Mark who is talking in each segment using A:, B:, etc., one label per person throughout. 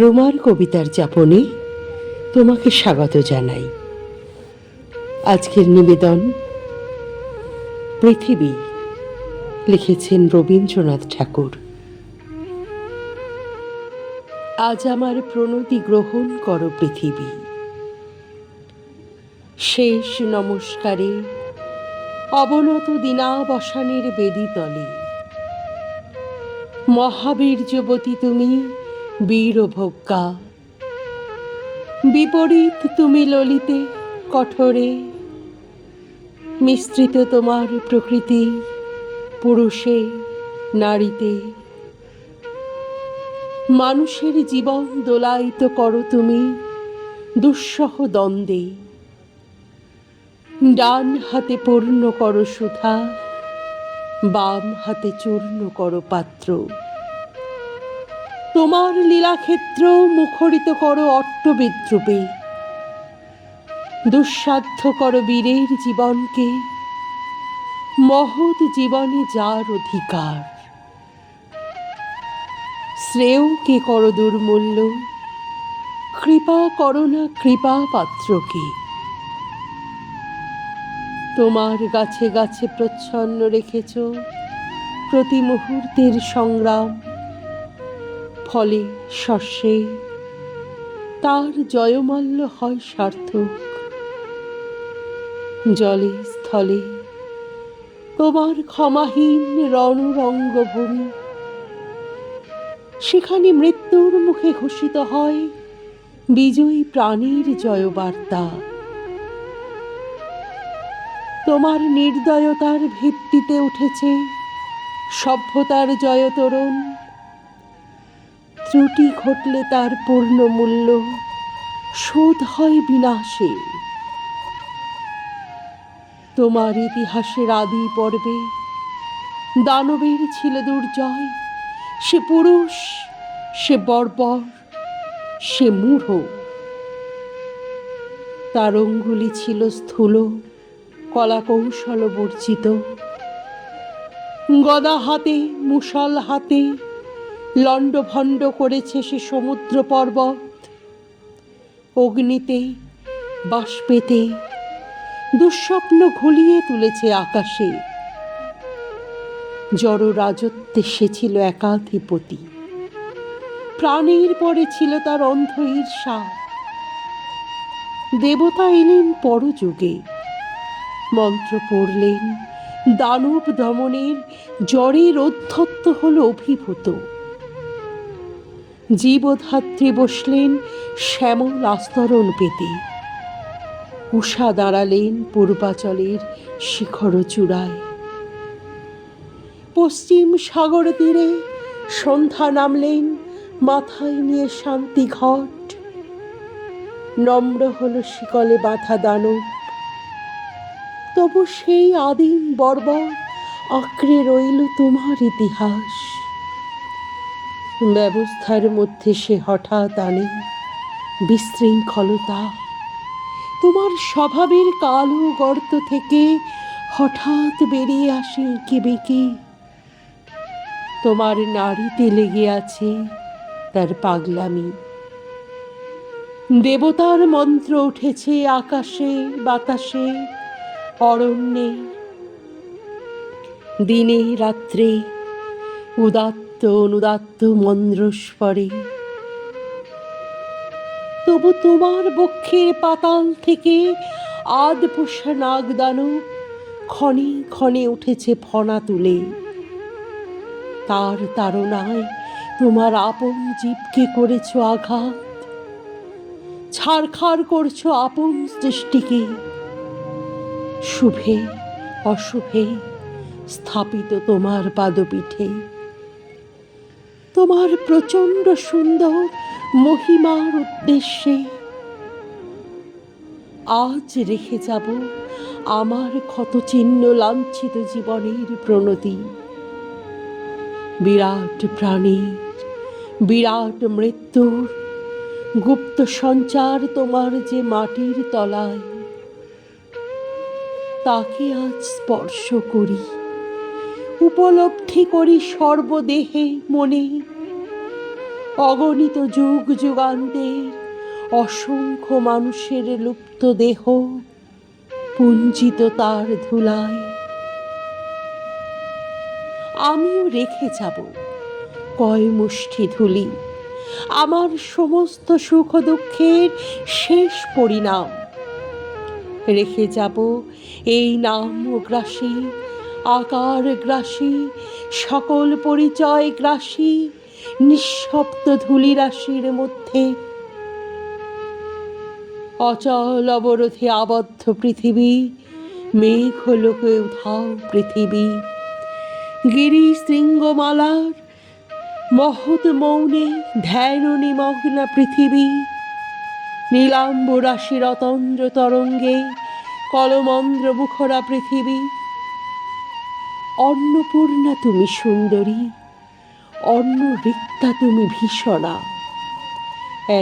A: রোমার কবিতার যাপনে তোমাকে স্বাগত জানাই। আজকের নিবেদন, পৃথিবী, লিখেছেন রবীন্দ্রনাথ ঠাকুর। আজ আমার প্রণতি গ্রহণ করো পৃথিবী। শেষ নমস্কারে, অবনত দিনাবসানের বেদিতলে মহাবীর্যবতী তুমি বীরভোগ্যা বিপরীত তুমি ললিতে, কঠোরে। মিশ্রিত তোমার প্রকৃতি, পুরুষে, নারীতে। মানুষের জীবন দোলায়িত করো তুমি, দুঃসহ দ্বন্দ্বে। ডান হাতে পূর্ণ করো সুধা, বাম হাতে চূর্ণ করো পাত্র। তোমার লীলাক্ষেত্র মুখরিত করো অট্টবিদ্রুপে। দুঃসাধ্য করো বীরের জীবনকে। মহৎ জীবনে যার অধিকার। শ্রেয়কে করো দুর্মূল্য। কৃপা করো না কৃপা পাত্রকে। তোমার গাছে গাছে প্রচ্ছন্ন রেখেছ। প্রতি মুহূর্তের সংগ্রাম ফলে শস্যে তার জয়মাল্য হয় সার্থক। জলে, স্থলে তোমার ক্ষমাহীন রণরঙ্গভূমি। সেখানে মৃত্যুর মুখে ঘোষিত হয় বিজয়ী প্রাণীর জয়বার্তা। তোমার নির্দয়তার ভিত্তিতে উঠেছে সভ্যতার জয়তরণ ত্রুটি ঘটলে তার পূর্ণ মূল্য শোধ হয় বিনাশে। তোমার ইতিহাসের আদি পর্বে দানবের ছিল দুর্জয়, সে পুরুষ, সে বর্বর, সে মূঢ়। তার অঙ্গুলি ছিল স্থূল, কলাকৌশল বর্জিত। গদা হাতে মুসল হাতে লণ্ডভণ্ড করেছে সে সমুদ্র পর্বত অগ্নিতে, বাষ্পেতে, দুঃস্বপ্ন ঘুলিয়ে তুলেছে আকাশে। জড় রাজত্বে সে ছিল একাধিপতি। প্রাণীর পরে ছিল তার অন্ধ ঈর্ষা দেবতা এলেন পরযুগে। মন্ত্র পড়লেন, দানব দমনের জ্বরের অধ্যত্ত হল অভিভূত। জীবধাত্রী বসলেন শ্যামল আস্তরণ পেতে। উষা দাঁড়ালেন পূর্বাচলের শিখর চূড়ায়। পশ্চিম সাগর তীরে সন্ধ্যা নামলেন মাথায় নিয়ে শান্তি ঘট। নম্র হল শিকলে বাঁধা দানব। তবু সেই আদিম বর্বর আঁকড়ে রইল তোমার ইতিহাস। ব্যবস্থার মধ্যে সে হঠাৎ আনে বিশৃঙ্খলতা। তোমার স্বভাবের কালো গর্ত থেকে হঠাৎ বেরিয়ে আসে এঁকে বেঁকে তোমার নারীতে লেগে আছে তার পাগলামি। দেবতার মন্ত্র উঠেছে আকাশে, বাতাসে, অরণ্যে। দিনে রাত্রে উদাত্ত অনুদাত্ত মন্দ্রস্বরে। তবু তোমার বক্ষের পাতাল থেকে আদ পোষা নাগদানব ক্ষণে ক্ষণে উঠেছে ফনা তুলে। তার তাড়নায় তোমার আপন জীবকে করেছ আঘাত। ছাড়খাড় করছ আপন সৃষ্টিকে। শুভে, অশুভে স্থাপিত তোমার পাদপীঠে। তোমার প্রচণ্ড সুন্দর মহিমার উদ্দেশ্যে। আজ রেখে যাব আমার ক্ষতচিহ্ন লাঞ্ছিত জীবনের প্রণতি। বিরাট প্রাণীর, বিরাট মৃত্যুর গুপ্ত সঞ্চার তোমার যে মাটির তলায়, তাকে আজ স্পর্শ করি। উপলব্ধি করি সর্বদেহে মনে। অগণিত যুগ যুগান্তের অসংখ্য মানুষের লুপ্ত দেহ পুঞ্জিত তার ধুলায়। আমিও রেখে যাব কয় মুষ্টি ধুলি। আমার সমস্ত সুখ দুঃখের শেষ পরিণাম। রেখে যাব এই নাম গ্রাসী আকার গ্রাসী, সকল পরিচয় গ্রাসী, নিঃশব্দ ধূলিরাশির মধ্যে। অচল অবরোধে আবদ্ধ পৃথিবী মেঘ লোকে উধাও পৃথিবী। গিরি শৃঙ্গমালার মহৎ মৌনে ধ্যান নিমগ্না পৃথিবী। নীলাম্ব রাশির অতন্দ্র তরঙ্গে কলমন্দ্র মুখরা পৃথিবী। অন্নপূর্ণা তুমি সুন্দরী অন্ন রিক্তা তুমি ভীষণা।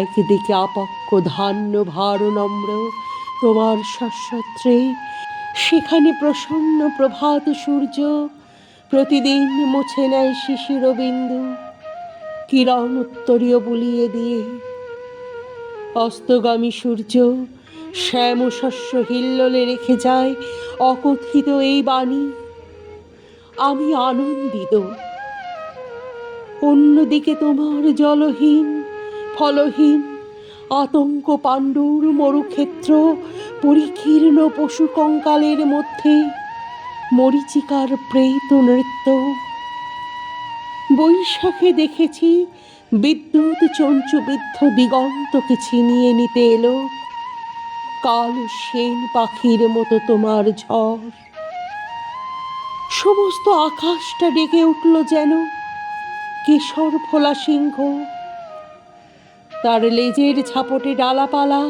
A: একদিকে আপক্ষ ধান্য ভার নম্র তোমার শস্যত্রে সেখানে প্রসন্ন প্রভাত সূর্য প্রতিদিন মুছে নেয় শিশির বিন্দু কিরণ উত্তরীয় বুলিয়ে দিয়ে। অস্তগামী সূর্য শ্যাম শস্য হিল্লোলে রেখে যায় অকথিত এই বাণী। আমি আনন্দিত। অন্যদিকে তোমার জলহীন, ফলহীন, আতঙ্ক পাণ্ডুর মরুক্ষেত্র, পরিকীর্ণ পশু কঙ্কালের মধ্যে মরিচিকার প্রেত নৃত্য। বৈশাখে দেখেছি বিদ্যুৎ চঞ্চুবিদ্ধ দিগন্তকে ছিনিয়ে নিতে এলো। কাল সেন পাখির মতো তোমার ঝড়। সমস্ত আকাশটা ডেকে উঠল যেন। কেশর ফোলা সিংহ, তার লেজের ঝাপটে ডালাপালা,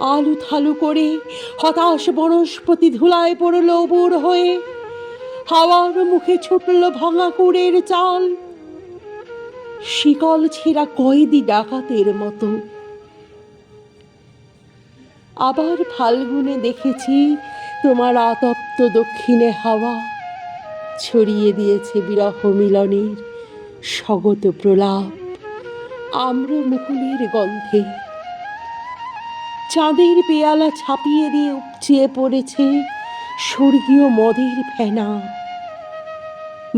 A: আলু থালু করে হতাশ বনস্পতি ধুলায় পড়ল বুর হয়ে। হাওয়ার মুখে ছুটল ভাঙা কুড়ের চাল। শিকল ছেঁড়া কয়েদি ডাকাতের মতো। আবার ফাল্গুনে দেখেছি তোমার আতপ্ত দক্ষিণে হাওয়া। ছড়িয়ে দিয়েছে বিরহ মিলনের স্বগত প্রলাপ। আম্র মুকুলের গন্ধে চাঁদের পেয়ালা ছাপিয়ে দিয়ে উপচিয়ে পড়েছে স্বর্গীয় মদের ফেনা।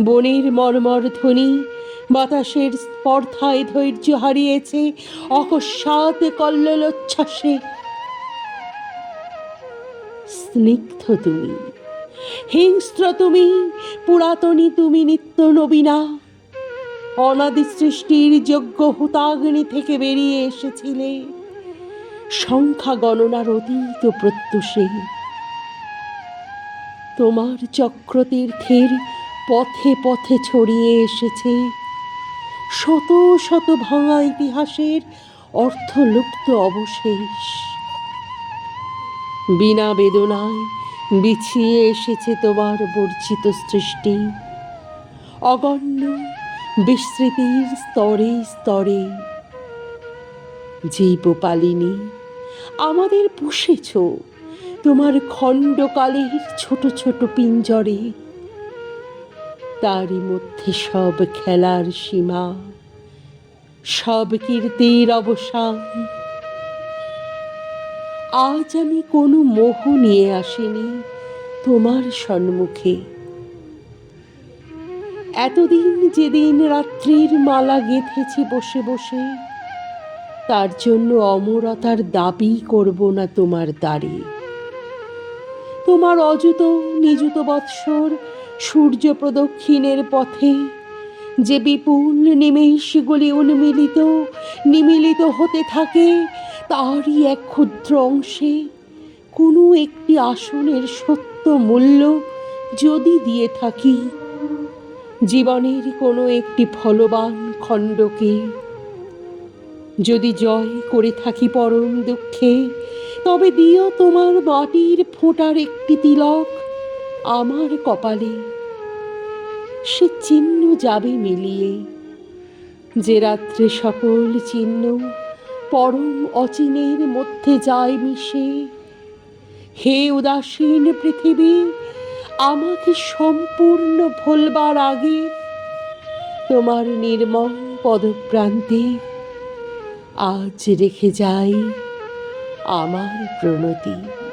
A: বনের মর্মর ধ্বনি বাতাসের স্পর্ধায় ধৈর্য হারিয়েছে অকস্মাৎ কল্লোচ্ছ্বাসে স্নিগ্ধ তুমি। হিংস্র তুমি, পুরাতনী তুমি নিত্য নবীনা। অনাদি সৃষ্টির যোগ্য হুতাগ্নি থেকে বেরিয়ে এসেছিলে। সংখ্যা গণনার অতীত প্রত্যুষে। তোমার চক্রতীর্থের পথে পথে ছড়িয়ে এসেছে। শত শত ভাঙা ইতিহাসের অর্থলুপ্ত অবশেষ। বিনা বেদনায় বিছিয়ে এসেছে তোমার বর্জিত সৃষ্টি। অগণ্য বিস্মৃতির স্তরে স্তরে। জীবপালিনী, আমাদের পুষেছ তোমার খণ্ডকালের ছোট ছোট পিঞ্জরে। তারই মধ্যে সব খেলার সীমা, সব কীর্তির অবসান। আজ আমি কোনো মোহ নিয়ে আসিনি তোমার সম্মুখে। এতদিন যেদিন রাত্রির মালা গেঁথেছি বসে বসে, তার জন্য অমরতার দাবি করব না তোমার দ্বারে। তোমার অযুত নিযুত বৎসর সূর্য প্রদক্ষিণের পথে যে বিপুল নিমেষগুলি উন্মিলিত, নিমিলিত হতে থাকে তারই এক ক্ষুদ্র অংশে কোনো একটি আসনের সত্য মূল্য যদি দিয়ে থাকি, জীবনের কোনো একটি ফলবান খণ্ডকে যদি জয় করে থাকি পরম দুঃখে, তবে দিও তোমার মাটির ফোঁটার একটি তিলক আমার কপালে। সে চিহ্ন যাবে মিলিয়ে, যে রাত্রে সকল চিহ্ন পরম অচিনের মধ্যে যায় মিশে। হে উদাসীন পৃথিবী, আমাকে সম্পূর্ণ ভোলবার আগে তোমার নির্মম পদপ্রান্তে আজ রেখে যাই আমার প্রণতি।